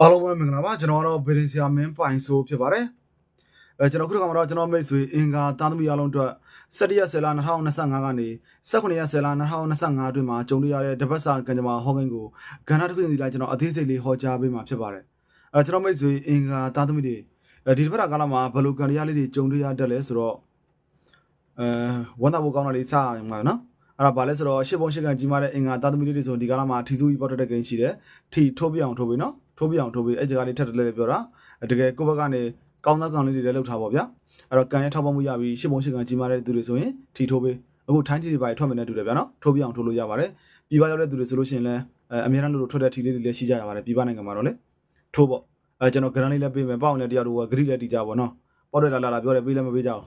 အားလုံးပဲမင်္ဂလာပါကျွန်တော်ကတော့ဗေဒင်ဆရာမင်းပိုင်ဆိုဖြစ်ပါတယ်အဲကျွန်တော်ခုတစ်ခါမှာတော့ကျွန်တော်မိတ်ဆွေအင်္ဂါတာသမီအားလုံးအတွက်7ရက်10လ2025ကနေ18ရက်10လ2025အတွင်းမှာကြုံတွေ့ရတဲ့တပတ်စာကံကြမ္မာဟောကိန်းကိုကဏ္ဍတစ်ခုစီလိုက်ကျွန်တော်အသေးစိတ်လေးဟောကြားပေးမှာဖြစ်ပါတယ်အဲကျွန်တော်မိတ်ဆွေအင်္ဂါတာသမီတွေအဲဒီတစ်ပတ်ကာလမှာဘယ်လိုကံတရားလေးတွေကြုံတွေ့ရတတ်လဲဆိုတော့အဲဝန်တာဘိုကောင်းတာလေးစရမှာနော်အဲ့ဒါဘာလဲဆိုတော့ရှစ်ပုံရှစ်ကန်ကြီးမားတဲ့အင်္ဂါတာသမီလေးတွေဆိုဒီကာလမှာထီစုကြီးပေါက်တဲ့ကိန်းရှိတယ်ထီထိုးပြအောင်ထိုးပြီးနော် ထိုးပြအောင်ထိုးပြီးအဲ့ဒီကလေးထပ်တယ်လည်းပြောတာတကယ်ကိုယ့်ဘက်ကနေကောင်းသောကောင်လေးတွေလည်းလှုပ်ထားပါဗျာအဲ့တော့ကံရဲ့ထောက်ပံ့မှုရပြီးရှစ်ပုံရှစ်ကန်ကြီးမားတဲ့သူတွေဆိုရင်ထီထိုးပြီးအခုထိုင်းထီတွေပါထွက်မယ်နဲ့တူတယ်ဗျာနော်ထိုးပြအောင်ထိုးလို့ရပါတယ်ပြည်ပရောက်တဲ့သူတွေဆိုလို့ရှိရင်လည်းအဲအများအားလို့လို့ထွက်တဲ့ထီလေးတွေလည်းရှိကြရပါတယ်ပြည်ပနိုင်ငံမှာတော့လေထိုးပေါ့အဲကျွန်တော်ဂရန်လေးလည်းပေးမယ်ပေါ့အောင်လည်းတရားတို့ကဂရိလည်းတီကြပါတော့နော်ပေါ့တယ်လာလာလာပြောတယ်ပေးလည်းမပေးကြအောင်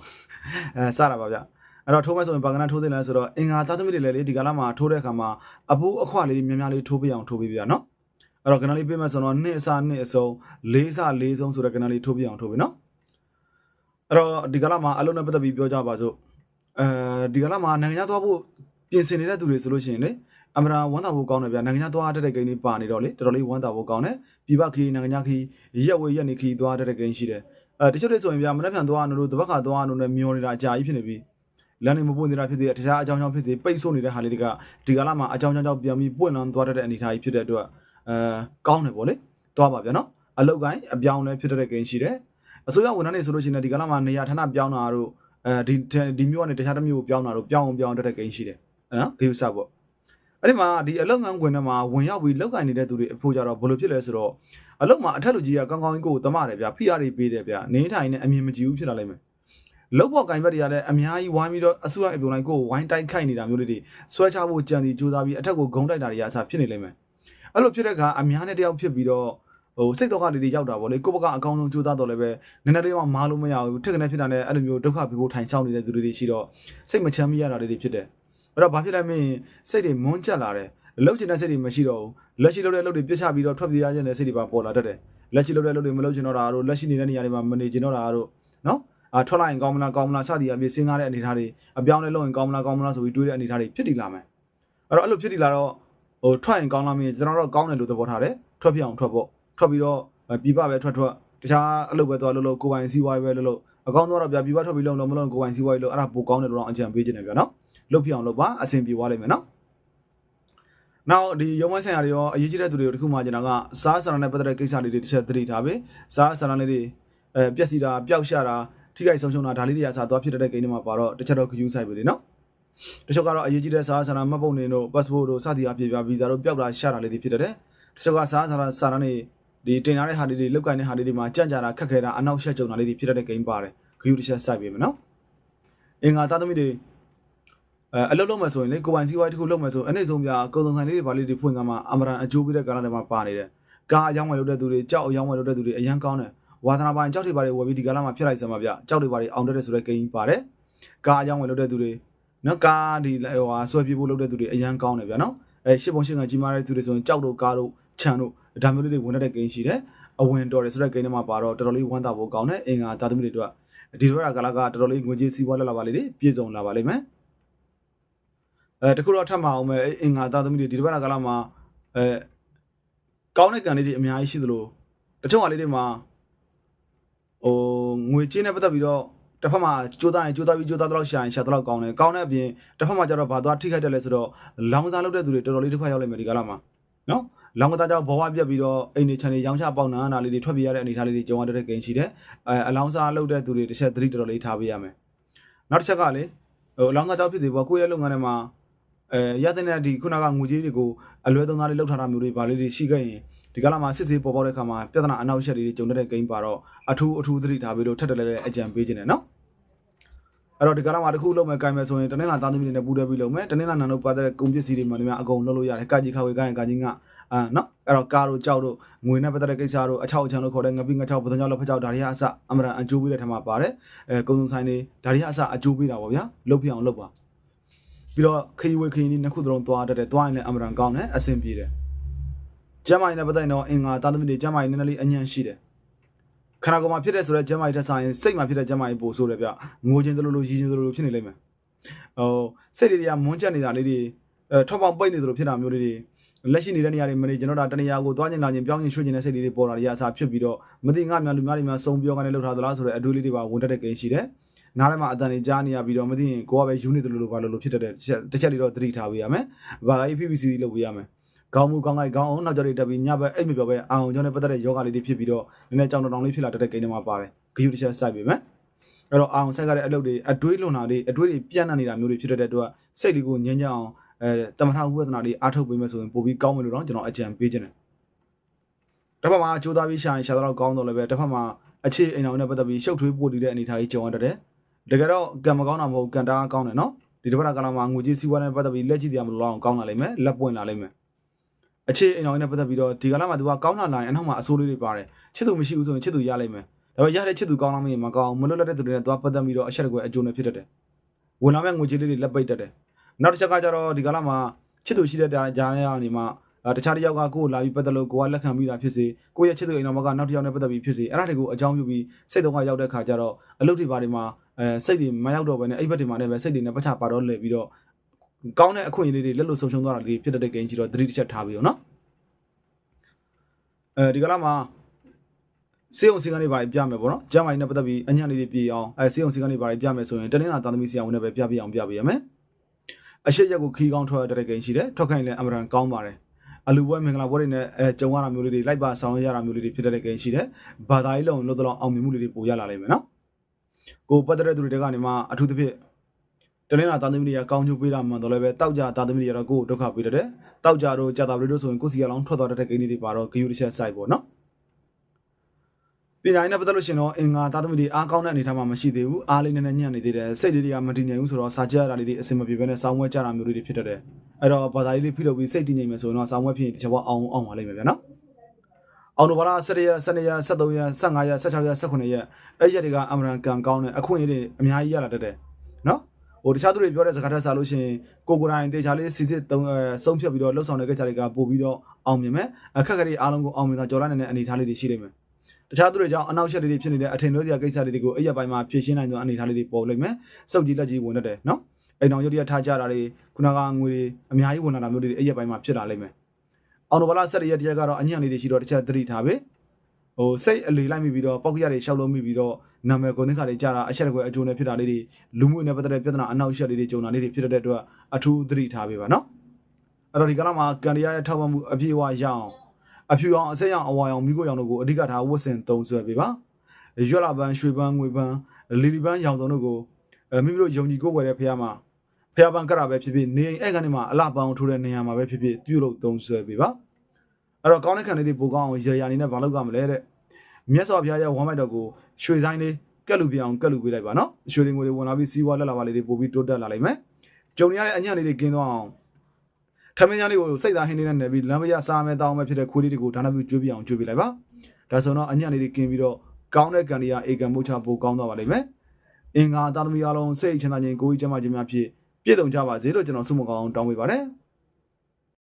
အဲစတာပါဗျာအဲ့တော့ထိုးမဲ့ဆိုရင်ဘာကနထိုးသိလဲဆိုတော့အင်္ဂါသားသမီးတွေလည်းလေဒီကလာမှာထိုးတဲ့အခါမှာအပူအခွလေးများများလေးထိုးပြအောင်ထိုးပေးပြနော် အဲ့တော့ကနလေးပေးမဲ့ဆိုတော့နှစ်အစားနှစ်အစုံလေးစားလေးဆုံးဆိုတဲ့ကနလေးထိုးပြအောင်ထိုးပေးနော်အဲ့တော့ဒီကလာမှာအလုံးနဲ့ပတ်သက်ပြီးပြောကြပါစို့အဲဒီကလာမှာနိုင်ငံခြားသွားဖို့ပြင်ဆင်နေတဲ့သူတွေဆိုလို့ရှိရင်လေအမရာဝမ်းသာဖို့ကောင်းတယ်ဗျာနိုင်ငံခြားသွားတဲ့တဲ့ကိန်းလေးပါနေတော့လေတော်တော်လေးဝမ်းသာဖို့ကောင်းတယ်ပြပခီနိုင်ငံခြားခီရက်ဝေးရက်နေခီသွားတဲ့တဲ့ကိန်းရှိတယ်အဲတချို့တွေဆိုရင်ဗျာမနေ့ပြန်သွားအောင်လို့တပတ်ခါသွားအောင်လို့မျောနေတာအကြာကြီးဖြစ်နေပြီလမ်းနေမပွင့်နေတာဖြစ်သေးတယ်တခြားအကြောင်းကြောင့်ဖြစ်သေးပိတ်ဆို့နေတဲ့ဟာလေးတွေကဒီကာလမှာအကြောင်းကြောင့်ကြောင့်ပြန်ပြီးပွင့်လန်းသွားတတ်တဲ့အနေအထားကြီးဖြစ်တဲ့အတွက် အဲကောင်းတယ်ပေါ့လေသွားပါဗျာနော်အလောက်ကိုင်းအပြောင်းလဲဖြစ်တဲ့ဂိမ်းရှိတယ်အစိုးရဝန်ထမ်းတွေဆိုလို့ရှိရင်ဒီကာလမှာနေရာဌာနပြောင်းတာတို့အဲဒီဒီမျိုးကနေတခြားတစ်မျိုးကိုပြောင်းတာတို့ပြောင်းအောင်ပြောင်းတတ်တဲ့ဂိမ်းရှိတယ်နော်ဂိမ်းစပေါ့အဲ့ဒီမှာဒီအလောက်ငန်းခွင်ထဲမှာဝင်ရောက်ပြီးလောက်ကိုင်းနေတဲ့သူတွေအဖို့ကြတော့ဘယ်လိုဖြစ်လဲဆိုတော့အလောက်မှာအထက်လူကြီးကကောင်းကောင်းကြီးကိုတမတယ်ဗျာဖိအားတွေပေးတယ်ဗျာနေထိုင်နေအမြင်မကြည့်ဘူးဖြစ်လာလိမ့်မယ်လုတ်ဖို့ကင်ဘက်တွေကလည်းအများကြီးဝိုင်းပြီးတော့အဆူလိုက်အပြုံလိုက်ကိုဝိုင်းတိုက်ခိုက်နေတာမျိုးလေးတွေဆွဲချဖို့ကြံစီကြိုးစားပြီးအထက်ကိုဂုံတိုက်တာတွေအစားဖြစ်နေလိမ့်မယ် အဲ့လိုဖြစ်တဲ့အခါအများနဲ့တယောက်ဖြစ်ပြီးတော့ဟိုစိတ်တော့ကလေးတွေရောက်တာပေါ့လေကိုယ့်ဘက်ကအကောင်းဆုံးကြိုးစားတော့လည်းပဲနည်းနည်းလေးမှမားလို့မရဘူးထက်ကနေဖြစ်တာနဲ့အဲ့လိုမျိုးဒုက္ခပြဖို့ထိုင်ဆောင်နေတဲ့သူတွေရှိတော့စိတ်မချမ်းမရတာတွေဖြစ်တယ်အဲ့တော့ဘာဖြစ်လဲမင်းစိတ်တွေမွန်းကျက်လာတယ်လှုပ်ချင်တဲ့စိတ်တွေမရှိတော့ဘူးလက်ရှိလှုပ်တဲ့လှုပ်တွေပြစ်ချပြီးတော့ထွက်ပြေးရခြင်းတဲ့စိတ်တွေပါပေါ်လာတတ်တယ်လက်ရှိလှုပ်တဲ့လှုပ်တွေမလှုပ်ချင်တော့တာတို့လက်ရှိနေတဲ့နေရာတွေမှာမနေချင်တော့တာတို့နော်အာထွက်လိုက်ရင်ကောင်းမလားကောင်းမလားစသည်အပြင်စဉ်းစားတဲ့အနေအထားတွေအပြောင်းလဲလုပ်ရင်ကောင်းမလားကောင်းမလားဆိုပြီးတွေးတဲ့အနေအထားတွေဖြစ်တည်လာမယ်အဲ့တော့အဲ့လိုဖြစ်တည်လာတော့ ဟိုထွက်ရင်ကောင်းလားမင်းကျွန်တော်တို့ကောင်းတယ်လို့သဘောထားတယ်ထွက်ပြအောင်ထွက်ပေါ့ထွက်ပြီးတော့ပြပပဲထွက်ထွက်တခြားအလုပ်ပဲသွားလို့လို့ကိုပိုင်စီးပွားရေးပဲလို့လို့အကောင်းတော့ဗျာပြပထွက်ပြီးလုံးလုံးမလုံးကိုပိုင်စီးပွားရေးလို့အဲ့ဒါပိုကောင်းတယ်လို့တော့အကြံပေးခြင်းတယ်ဗျာနော်လုပ်ပြအောင်လုပ်ပါအဆင်ပြေသွားလိမ့်မယ်နော်နောက်ဒီရုံးဝိုင်းဆိုင်ရာတွေရောအရေးကြီးတဲ့သူတွေကိုတခုမှကျွန်တော်ကစားစရာနဲ့ပတ်သက်တဲ့ကိစ္စလေးတွေတစ်ချက်သတိထားပေးစားစရာလေးတွေအဲပြက်စီတာပျောက်ရှာတာထိခိုက်ဆုံးရှုံးတာဒါလေးတွေအစားသွားဖြစ်တဲ့ကိန်းတွေမှာပါတော့တစ်ချက်တော့ခ ्यू ဆိုင်ပြီလေနော် တချို့ကတော့အရေးကြီးတဲ့စာဆန္ဒမှတ်ပုံတွေတို့ passport တို့စသည်အဖြစ်ပြဗီဇာတို့ပျောက်တာရှာတာလေးတွေဖြစ်တဲ့တချို့ကစာဆန္ဒစာရနေဒီတင်ထားတဲ့ဟာလေးတွေလောက်ကင်တဲ့ဟာလေးတွေမှာကြံ့ကြာတာခက်ခဲတာအနောက်ရှက်ကြုံတာလေးတွေဖြစ်တဲ့ကိန်းပါတယ်ခ ्यू တစ်ချက်စိုက်ပြီမယ်နော်အင်္ဂါသားသမီးတွေအဲအလုပ်လုပ်မယ်ဆိုရင်လေကိုပိုင်စီးပွားရေးတစ်ခုလုပ်မယ်ဆိုအဲ့ဒီဆုံးပြကုံစုံဆိုင်လေးတွေဗာလေးတွေဖွင့်ကမှအမရန်အကျိုးပေးတဲ့ကာလတွေမှာပါနေတယ်ကားအယောင်းဝယ်လုပ်တဲ့သူတွေကြောက်အယောင်းဝယ်လုပ်တဲ့သူတွေအရန်ကောင်းတယ်ဝါသနာပိုင်းကြောက်တွေပါတွေဝယ်ပြီးဒီကာလမှာဖြစ်လိုက်စမ်းပါဗျကြောက်တွေပါတွေအောင်တက်တဲ့ဆိုတဲ့ကိန်းပါတယ်ကားအယောင်းဝယ်လုပ်တဲ့သူတွေ နော်ကားဒီဟိုဟာဆွဲပြေးဖို့လုပ်တဲ့သူတွေအရန်ကောင်းတယ်ဗျနော်အဲရှစ်ပုံရှစ်ငံကြီးမားတဲ့သူတွေဆိုရင်ကြောက်တို့ကားတို့ခြံတို့ဒါမျိုးလေးတွေဝင်တဲ့ကိန်းရှိတယ်အဝင်တော်တယ်ဆိုတဲ့ကိန်းတွေမှာပါတော့တော်တော်လေးဝမ်းသာဖို့ကောင်းတယ်အင်္ဂါသာသမီတွေတို့ဒီလိုရကာလကတော်တော်လေးငွေကြေးစီးပွားလာလာပါလေးတွေပြည့်စုံလာပါလိမ့်မယ်အဲတခုတော့ထပ်မအောင်မယ်အင်္ဂါသားသမီးတွေဒီတစ်ပတ်ကာလမှာအဲကောင်းတဲ့ကံလေးတွေအများကြီးရှိသလိုတချို့ဟာလေးတွေမှာဟိုငွေချင်းနဲ့ပတ်သက်ပြီးတော့ တစ်ဖက်မှာကြိုးစားရင်ကြိုးစားပြီးကြိုးစားတော့ရှာရင်ရှာတော့ကောင်းတယ်ကောင်းတဲ့အပြင်တစ်ဖက်မှာကျတော့ဘာသွားထိခိုက်တယ်လဲဆိုတော့လောင်ကစားလုပ်တဲ့သူတွေတော်တော်လေးဒုက္ခရောက်လိမ့်မယ်ဒီကာလမှာနော်လောင်ကစားကြောင့်ဘဝပြတ်ပြီးတော့အိမ်နေချန်နေရောင်းချပေါက်နာနာလေးတွေထွက်ပြေးရတဲ့အနေအထားလေးတွေကြုံရတဲ့ကိန်းရှိတယ်အဲအလောင်းစားလုပ်တဲ့သူတွေတစ်ချက်သတိတော်တော်လေးထားပေးရမယ်နောက်တစ်ချက်ကလေဟိုအလောင်းစားကြောင့်ဖြစ်သေးပေါ့ကိုယ့်ရဲ့လုပ်ငန်းထဲမှာ အဲရတဲ့နဲ့ဒီခုနကငွေကြီးတွေကိုအလွဲသုံးသားလေးလောက်ထားတာမျိုးတွေဗာလေးတွေရှိခဲ့ရင်ဒီကလာမှာစစ်စစ်ပေါ်ပေါက်တဲ့ခါမှာပြဿနာအနောက်ရှက်တွေကြုံတဲ့ကိန်းပါတော့အထူးအထူးသတိထားပြီးတော့ထက်တယ်လဲအကြံပေးခြင်းနဲ့နော်အဲ့တော့ဒီကလာမှာတစ်ခုလုံးမဲ့ကိုင်မယ်ဆိုရင်တနင်္လာသားသမီးတွေနဲ့ပူးတွဲပြီးလုံးမယ်တနင်္လာနံတို့ပါတဲ့ကုန်ပစ္စည်းတွေမှလည်းအကုန်လုံးလို့ရတယ်ကာကြီးခါဝေကိုင်းကာကြီးငါအာနော်အဲ့တော့ကားတို့ကြောက်တို့ငွေနဲ့ပတ်သက်တဲ့ကိစ္စတို့အချောက်အချံတို့ခေါ်တဲ့ငပိငချောက်ပဒံကြောက်လက်ဖက်ကြောက်ဒါတွေကအစအမရန်အကျိုးပေးတဲ့ထက်မှာပါတယ်အဲကုံစုံဆိုင်တွေဒါတွေကအစအကျိုးပေးတာပေါ့ဗျာလုတ်ပြအောင်လုတ်ပါ ပြီးတော့ခရီးဝေးခရီးနီးနှစ်ခုသလုံးသွားတတ်တယ်သွားရင်လည်းအမရန်ကောင်းတယ်အဆင်ပြေတယ်ကျမ်းမာရေးနဲ့ပတ်သက်တော့အင်္ဂါသားသမီးတွေကျမ်းမာရေးနည်းနည်းလေးအညံ့ရှိတယ်ခန္ဓာကိုယ်မှာဖြစ်တဲ့ဆိုတော့ကျမ်းမာရေးတက်ဆိုင်စိတ်မှာဖြစ်တဲ့ကျမ်းမာရေးပို့ဆိုတယ်ဗျငိုခြင်းသလိုလိုရည်ခြင်းသလိုလိုဖြစ်နေလိမ့်မယ်ဟိုစိတ်တွေကမွန်းကျက်နေတာလေးတွေအဲထောက်ပေါင်ပိတ်နေသလိုဖြစ်တာမျိုးလေးတွေလက်ရှိနေတဲ့နေရာတွေမနေကျွန်တော်တို့တနေရာကိုသွားကျင်လာခြင်းပြောင်းကျင်ရွှေ့ကျင်တဲ့စိတ်လေးတွေပေါ်လာရအစားဖြစ်ပြီးတော့မတိငါများလူများတွေများစုံပြောကနေလှုပ်ထားသလားဆိုတဲ့အတွေးလေးတွေပါဝင်တတ်တဲ့ကိန်းရှိတယ် နားထဲမှာအတန်တွေကြားနေရပြီးတော့မသိရင်ကိုကပဲယူနေတယ်လို့လို့ဘာလို့လို့ဖြစ်တတ်တဲ့တစ်ချက်တစ်ချက်လေးတော့သတိထားပေးရမယ်။ဘာသာရေး PPC လုပ်ပေးရမယ်။ကောင်းမှုကောင်းကိုက်ကောင်းအောင်နောက်ကျော်တွေတက်ပြီးညဘက်အိတ်မပြောပဲအောင်ကျောင်းနဲ့ပတ်သက်တဲ့ယောဂလေးတွေဖြစ်ပြီးတော့နည်းနည်းကြောင်တောင်လေးဖြစ်လာတတ်တဲ့ကိန်းတွေမှာပါတယ်။ဂယုတစ်ချက်စိုက်ပေးမယ်။အဲ့တော့အောင်ဆက်ကြတဲ့အလုပ်တွေအတွေးလွန်တာတွေအတွေးတွေပြန့်နှံ့နေတာမျိုးတွေဖြစ်တဲ့အတွက်စိတ်လေးကိုငြင်းကြအောင်အဲတမထဝိပဿနာလေးအားထုတ်ပေးမယ်ဆိုရင်ပိုပြီးကောင်းမယ်လို့တော့ကျွန်တော်အကြံပေးခြင်းတယ်။တစ်ဖက်မှာကြိုးစားပြီးရှာရင်ရှာတော့ကောင်းတော့လည်းပဲတစ်ဖက်မှာအခြေအိမ်အောင်နဲ့ပတ်သက်ပြီးရှုပ်ထွေးပို့တည်တဲ့အနေအထားကြီးကြုံရတတ်တယ်။ တကယ်တော့ကံမကောင်းတာမဟုတ်ကံတားကောင်းတယ်နော်။ဒီတစ်ဖက်ကလာမှာငွေကြေးစီးပွားနဲ့ပတ်သက်ပြီးလက်ကြည့်တရားမလို့အောင်ကောင်းလာလိမ့်မယ်လက်ပွင့်လာလိမ့်မယ်။အခြေအိမ်အောင်နဲ့ပတ်သက်ပြီးတော့ဒီကလာမှာသူကကောင်းလာလာရင်အနောက်မှာအဆိုးလေးတွေပါတယ်။ချစ်သူမရှိဘူးဆိုရင်ချစ်သူရလိမ့်မယ်။ဒါပေမဲ့ရတဲ့ချစ်သူကောင်းလာမရင်မကောင်းမလွတ်လပ်တဲ့သူတွေနဲ့သွားပတ်သက်ပြီးတော့အချက်တကွယ်အကျိုးနဲ့ဖြစ်တတ်တယ်။ဝင်လာမဲ့ငွေကြေးလေးတွေလက်ပိတ်တတ်တယ်။နောက်တစ်ချက်ကကြတော့ဒီကလာမှာချစ်သူရှိတဲ့ကြားထဲကနေမှအဲတခြားတစ်ယောက်ကကိုယ်လာပြီးပတ်သက်လို့ကိုကလက်ခံပြီးတာဖြစ်စေကိုယ့်ရဲ့ချစ်သူအိမ်တော်ဘက်ကနောက်တစ်ယောက်နဲ့ပတ်သက်ပြီးဖြစ်စေအဲ့ဒါတွေကိုအကြောင်းပြုပြီးစိတ်တုံးကရောက်တဲ့ခါကျတော့အလုပ်တွေဘာတွေမှာ အဲစိတ်တွေမရောက်တော့ဘဲနဲ့အဲ့ဘက်တွေမှာလည်းပဲစိတ်တွေနဲ့ပတ်ချပါတော့လဲပြီးတော့ကောင်းတဲ့အခွင့်အရေးလေးတွေလက်လို့ဆုံးရှုံးသွားတာလေးဖြစ်တဲ့ကိန်းကြီးတော့သတိတစ်ချက်ထားပြီးတော့နော်အဲဒီကလာမှာစေအောင်စီကနေပါပြမယ်ပေါ့နော်ကျမ်းမိုင်းနဲ့ပတ်သက်ပြီးအညံ့လေးတွေပြည့်အောင်အဲစေအောင်စီကနေပါပြမယ်ဆိုရင်တနင်္လာသာသမီဆရာဝန်နဲ့ပဲပြပြအောင်ပြပေးရမယ်အရှိရက်ကိုခီးကောင်းထွက်ရတဲ့ကိန်းရှိတယ်ထွက်ခိုင်းလည်းအမရန်ကောင်းပါတယ်အလူပွဲမင်္ဂလာပွဲတွေနဲ့အဲကြုံရတာမျိုးလေးတွေလိုက်ပါဆောင်ရတာမျိုးလေးတွေဖြစ်တဲ့ကိန်းရှိတယ်ဘာသာရေးလုံးလို့တော့အောင်မြင်မှုလေးတွေပိုရလာလိမ့်မယ်နော် ကိုပတ်တဲ့သူတွေကနေမှအထူးသဖြင့်တနင်္လာသာသမီတွေကကောင်းကျိုးပေးတာမှန်တော့လည်းပဲတောက်ကြသာသမီတွေကတော့ကိုယ်ဒုက္ခပေးတတ်တယ်တောက်ကြတော့ကြာတာပရိတို့ဆိုရင်ကိုယ်စီကလောင်းထွက်သွားတဲ့ကိန်းလေးတွေပါတော့ဂယုတစ်ချက်စိုက်ပေါ့နော်ပညာရေးနဲ့ပတ်သက်လို့ရှင်တော့အင်္ဂါသာသမီတွေအားကောင်းတဲ့အနေအထားမှာမရှိသေးဘူးအားလေးနဲ့နဲ့ညံ့နေသေးတယ်စိတ်လေးတွေကမတည်ငြိမ်ဘူးဆိုတော့စာကြရတာလေးတွေအစင်မပြေဘဲနဲ့စောင်းဝဲကြတာမျိုးလေးတွေဖြစ်တတ်တယ်အဲ့တော့ဘာသာရေးလေးဖိလုပ်ပြီးစိတ်တည်ငြိမ်မယ်ဆိုရင်တော့စောင်းဝဲဖြစ်ရင်တစ်ချက်ပေါ့အောင်အောင်ပါလိမ့်မယ်ဗျာနော် အောင်တော့ဘာလား17ရက်12ရက်13ရက်15ရက်16ရက်18ရက်အဲ့ရက်တွေကအမရန်ကန်ကောင်းတဲ့အခွင့်အရေးတွေအများကြီးရလာတတ်တယ်နော်ဟိုတခြားသူတွေပြောတဲ့စကားထက်စားလို့ရှိရင်ကိုကိုတိုင်းတေချာလေးစီစစ်သုံးအဲဆုံးဖြတ်ပြီးတော့လှုပ်ဆောင်တဲ့ကိစ္စတွေကပို့ပြီးတော့အောင်မြင်မယ်အခက်အခဲတွေအားလုံးကိုအောင်မြင်တော့ကြော်လာနေတဲ့အနေအထားလေးတွေရှိလိမ့်မယ်တခြားသူတွေကြောင့်အနောက်ရှက်တွေဖြစ်နေတဲ့အထင်လွဲစရာကိစ္စတွေတွေကိုအဲ့ရပိုင်းမှာဖြည့်ရှင်းနိုင်သောအနေအထားလေးတွေပေါ်လိမ့်မယ်စုပ်ကြီးလက်ကြီးဝင်တတ်တယ်နော်အိမ်တော်ရုပ်ရထားကြတာတွေခုနကငွေတွေအများကြီးဝင်လာတာမျိုးတွေအဲ့ရပိုင်းမှာဖြစ်လာလိမ့်မယ် အောင်တော်ဘလာဆက်ရရက်တရက်ကတော့အညံ့လေးတွေရှိတော့တစ်ချက်သတိထားပဲဟိုစိတ်အလေလိုက်မိပြီးတော့ပောက်ကရတွေရှောက်လုံးမိပြီးတော့နာမည်ကိုသင်္ခါတွေကြာတာအချက်တကွယ်အကျိုးနဲ့ဖြစ်တာလေးတွေလူမှုနဲ့ပတ်သက်တဲ့ပြဿနာအနောက်ရှက်လေးတွေကြုံတာလေးတွေဖြစ်တဲ့အတွက်အထူးသတိထားပေးပါနော်အဲ့တော့ဒီကလာမှာကန်ရီယာရဲ့ထောက်ပံ့မှုအပြည့်အဝရအောင်အဖြူအောင်အစိမ်းအောင်အဝါအောင်မိကိုရောင်တို့ကိုအဓိကထားဝတ်ဆင်သုံးဆွဲပေးပါရွက်လာပန်းရွှေပန်းငွေပန်းလီလီပန်းရောင်စုံတို့ကိုအဲမိမိတို့ယုံကြည်ကိုယ်ွယ်တဲ့ဖះမှာ ဖះပန်းကရပဲဖြစ်ဖြစ်နေအဲ့ကနေမှာအလှပန်းထိုးတဲ့နေရာမှာပဲဖြစ်ဖြစ်ပြုလုပ်သုံးဆွဲပေးပါအဲ့တော့ကောင်းတဲ့ခံလေးတွေပိုကောင်းအောင်ရေရာနေနဲ့မလုပ်ကြမလဲတဲ့မြတ်စွာဘုရားရဲ့ဝမ်းမိုက်တော်ကိုရွှေဆိုင်လေးကက်လူပြအောင်ကက်လူပေးလိုက်ပါနော်ရွှေလင်ငွေတွေဝင်လာပြီးစီးပွားလက်လာပါလေးတွေပို့ပြီးတိုးတက်လာလိမ့်မယ်ကြုံရတဲ့အညံ့လေးတွေကင်းသွားအောင်ထမင်းကြီးလေးကိုစိတ်သားဟင်းလေးနဲ့နယ်ပြီးလမ်းမရစားမဲတောင်းမဲဖြစ်တဲ့ခွေးလေးတွေကိုဒါနပြုကျွေးပြအောင်ကျွေးပြလိုက်ပါဒါဆိုတော့အညံ့လေးတွေကင်းပြီးတော့ကောင်းတဲ့ကံတွေကအေကံမှုချပိုကောင်းသွားပါလိမ့်မယ်အင်္ဂါသာသမီအားလုံးစိတ်ချမ်းသာခြင်းကိုယ်ကြီးကျမ်းမာခြင်းများဖြင့် ပြည့်စုံကြပါစေလို့ကျွန်တော်ဆုမကောင်းတောင်းပေးပါတယ်